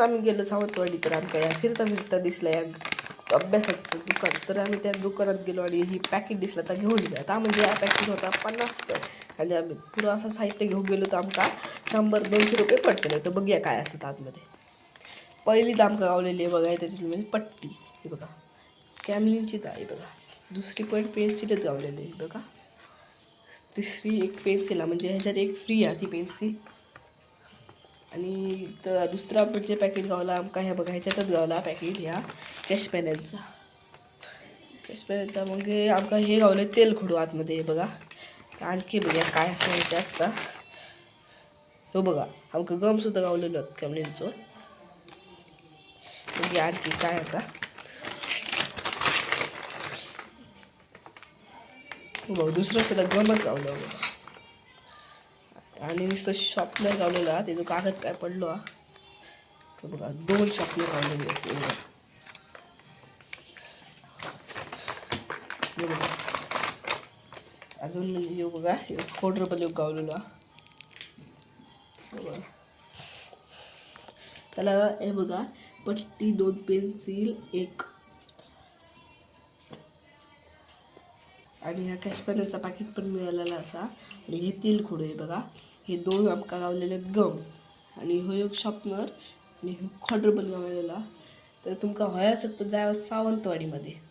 आम्ही गेलो सावंतवाडी तर आमका या फिरता फिरता दिसला या अभ्यासाचं दुकान. तर आम्ही त्या दुकानात गेलो आणि ही पॅकेट दिसला तर घेऊन गेला. पॅकेट होता, पन्नास रुपये. आणि आम्ही पुरं साहित्य घेऊन गेलो तर आमका शंभर, दोनशे रुपये पडतले तर बघूया काय असतं आतमध्ये. पहिलीच आमका गावलेली आहे बघा पट्टी. ही बघा. कॅमलिनची आहे बघा. दुसरी पण पेन्सिलच गावलेली आहे बघा. एक पेन्सिल ह्याच्यात एक फ्री आहे ती पेन्सिल आणि तर दुसरा आपण जे पॅकेट गावला आमका ह्या बघा ह्याच्यातच गावला पॅकेट ह्या. कॅश कॅशपॅनचा कॅश मग आमका हे गावलं तेल खुडू आतमध्ये हे बघा. आणखी बघा काय असं ह्याच्यात आता हो बघा आमका गम सुद्धा गावलेलं होतं कॅमलिनचं आणखी काय आता. हो बघ दुसरं सुद्धा गमच गावलं बघा. आणि नुसतं शॉपनर गावलेलं हा त्याचं कागद काय पडलो हा. तो बघा दोन शॉपनर गावलेले आहेत बघा. अजून येऊ बघा एक रुपये लोक गावलेलो हा. बघा. त्याला हे बघा पट्टी दोन पेन्सिल एक आणि ह्या कॅश पाकिट पण मिळालेला असा. आणि हे तेल आहे बघा. हे दोन आमका गावलेले आहेत गम. आणि हो एक शॉपनर आणि हो खॉडरबल गावलेला. तर तुमका हय असेल तर जाय सावंतवाडीमध्ये.